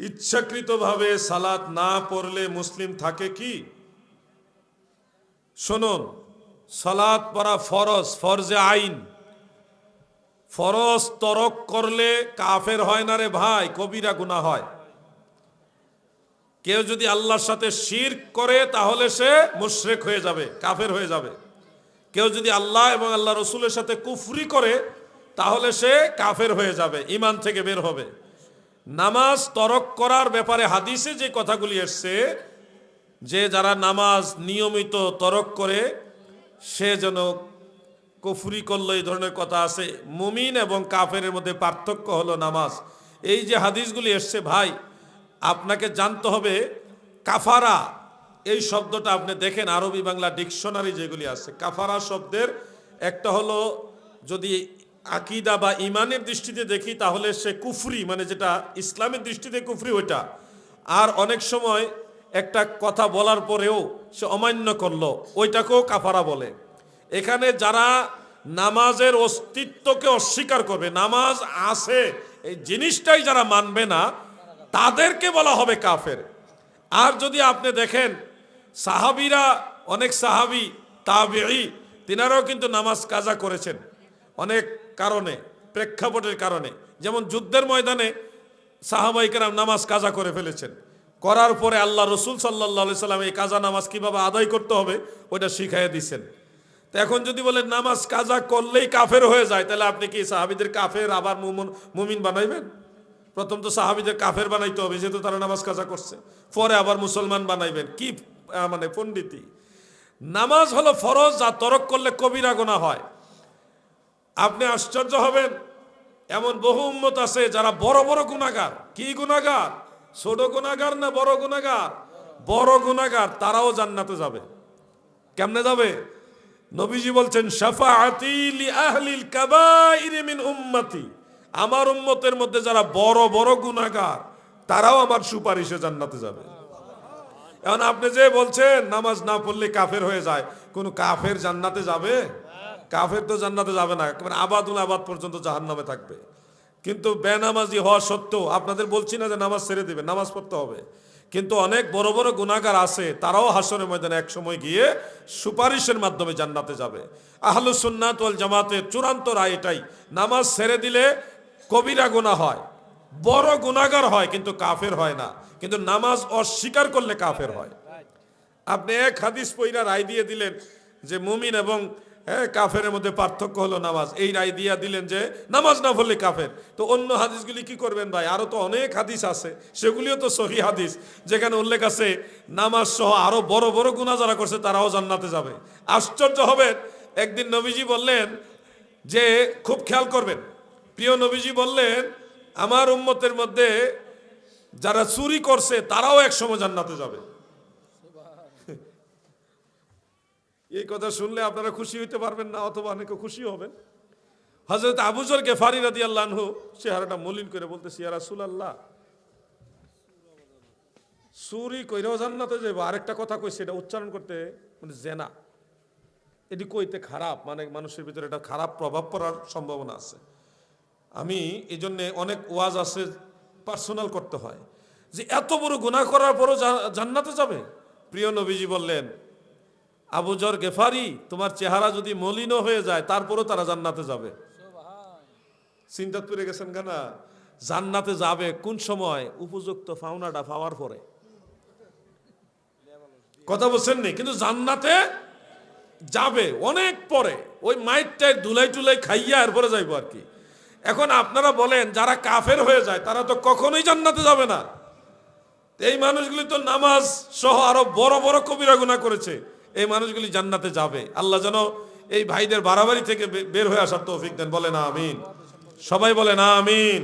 ইচ্ছাকৃতভাবে সালাত না পড়লে মুসলিম থাকে কি? শুনুন, সালাত পড়া ফরজ, ফরজে আইন। ফরজ তরক করলে কাফের হয় না রে ভাই, কবিরা গুনাহ হয়। কেউ যদি আল্লাহর সাথে শির করে, তাহলে সে মুশরেক হয়ে যাবে, কাফের হয়ে যাবে। কেউ যদি আল্লাহ এবং আল্লাহ রসুলের সাথে কুফরি করে, তাহলে সে কাফের হয়ে যাবে ইমান থেকে বের হবে। নামাজ তরক করার ব্যাপারে হাদিসে যে কথাগুলি এসছে, যে যারা নামাজ নিয়মিত তরক করে, সে যেন কফুরি করল, এই ধরনের কথা আছে। মুমিন এবং কাফের মধ্যে পার্থক্য হলো নামাজ। এই যে হাদিসগুলি এসছে, ভাই, আপনাকে জানতে হবে, কাফারা, এই শব্দটা আপনি দেখেন, আরবি বাংলা ডিকশনারি যেগুলি আছে, কাফারা শব্দের একটা হলো যদি আকিদা বা ইমানের দৃষ্টিতে দেখি, তাহলে সে কুফরি মানে যেটা ইসলামের দৃষ্টিতে কুফরি ওইটা। আর অনেক সময় একটা কথা বলার পরেও সে অমান্য করল, ওইটাকেও কাফারা বলে। এখানে যারা নামাজের অস্তিত্বকে অস্বীকার করবে, নামাজ আছে, এই জিনিসটাই যারা মানবে না, তাদেরকে বলা হবে কাফের। আর যদি আপনি দেখেন, সাহাবিরা, অনেক সাহাবি তাবেই তিনারাও কিন্তু নামাজ কাজা করেছেন। অনেক কারণে, প্রেক্ষাপটের কারণে। যেমন যুদ্ধের ময়দানে সাহাবাইকেরাম নামাজ কাজা করে ফেলেছেন। করার পরে আল্লাহ রসুল সাল্লাহ সাল্লাম এই কাজা নামাজ কীভাবে আদায় করতে হবে, ওইটা শিখাইয়া দিছেন। তো এখন যদি বলেন নামাজ কাজা করলেই কাফের হয়ে যায়, তাহলে আপনি কি সাহাবিদের কাফের আবার মুমন, মুমিন বানাইবেন? প্রথম তো সাহাবিদের কাফের বানাইতে হবে, যেহেতু তারা নামাজ কাজা করছে। পরে আবার মুসলমান বানাইবেন। কি মানে পণ্ডিতি নামাজ হলো ফরজ, যা তরক করলে কবিরা গোনা হয়। আপনি আশ্চর্য হবেন। এমন বহু উম্মত আছে যারা বড় বড় গুণাগার কি গুণাগার ছোট গুণাগার না বড় গুণাগার বড় গুণাগার তারাও জান্নাতে যাবে। কেমনে যাবে? নবীজি বলছেন উম্মতি। আমার উম্মতের মধ্যে যারা বড় বড় গুনাহগার, তারাও আমার সুপারিশে জান্নাতে যাবে। এখন আপনি যে বলছেন, নামাজ না পড়লে কাফের হয়ে যায়। কোন কাফের জান্নাতে যাবে? কাফের তো জান্নাতে যাবে না, একেবারে আবাদুল আবাদ পর্যন্ত জাহান্নামে থাকবে। কিন্তু বেনামাজি হওয়া সত্ত্বেও আপনাদের বলছি না যে নামাজ ছেড়ে দেবে, নামাজ পড়তে হবে। কিন্তু অনেক বড় বড় গুণাগার আছে, তারাও হাসনের ময়দানে এক সময় গিয়ে সুপারিশের মাধ্যমে জান্নাতে যাবে। আহলু সুন্নাত ওয়াল জামাতের চূড়ান্ত রায় এটাই, নামাজ ছেড়ে দিলে কবিরা গুনাহ হয়, বড় গুণাগার হয় কিন্তু কাফের হয় না। কিন্তু নামাজ অস্বীকার করলে কাফের হয়। আপনি এক হাদিস পইরা রায় দিয়ে দিলেন যে মুমিন এবং হ্যাঁ কাফের মধ্যে পার্থক্য হলো নামাজ। এই রায় দিয়া দিলেন যে, নামাজ না পড়লে কাফের। তো অন্য হাদিসগুলি কি করবেন ভাই? আরও তো অনেক হাদিস আছে। সেগুলিও তো সহি হাদিস। যেখানে উল্লেখ আছে, নামাজ সহ আরও বড় বড় গুণা যারা করছে, তারাও জান্নাতে যাবে। আশ্চর্য হবেন একদিন নবীজি বললেন যে, খুব খেয়াল করবেন। প্রিয় নবীজি বললেন, আমার উম্মতের মধ্যে যারা চুরি করছে, তারাও একসময় জান্নাতে যাবে। এই কথা শুনলে আপনারা খুশি হইতে পারবেন না, অথবা অনেকে খুশি হবেন। হজরত আবুজর গেফারি রাদি আল্লাহ চেহারাটা মলিন করে বলতেছি, ইয়া রাসূল আল্লাহ চুরি কইরাও জান্নাতে যাব আরেকটা কথা কই, সেটা উচ্চারণ করতে মানে জেনা। এটি কইতে খারাপ মানে মানুষের ভিতরে একটা খারাপ প্রভাব পড়ার সম্ভাবনা আছে। আমি এই জন্যে অনেক ওয়াজ আছে, পার্সোনাল করতে হয়। যে এত বড় গুনাহ করার পরও জান্নাতে যাবে? প্রিয় নবীজি বললেন আবুজর গেফারি তোমার চেহারা যদি মলিন হয়ে যায় তারপরও তারা জান্নাতে যাবে। চিন্তা করে গেছেন কেনা? জান্নাতে যাবে কোন সময়? উপযুক্ত ফাউনাটা পাওয়ার পরে। কথা বলছেন নি? কিন্তু জান্নাতে যাবে অনেক পরে। ওই মাইটটায় দুলাই টুলাই খাইয়া এরপরে যাইবো আর কি। এখন আপনারা বলেন যারা কাফের হয়ে যায় তারা তো কখনোই জান্নাতে যাবে না। এই মানুষগুলি তো নামাজ সহ আরও বড় বড় কবিরা গুনাহ করেছে। এই মানুষগুলি জান্নাতে যাবে। আল্লাহ যেন এই ভাইদের বাড়াবাড়ি থেকে বের হয়ে আসার তৌফিক দেন। বলে না আমিন। সবাই বলে না আমিন।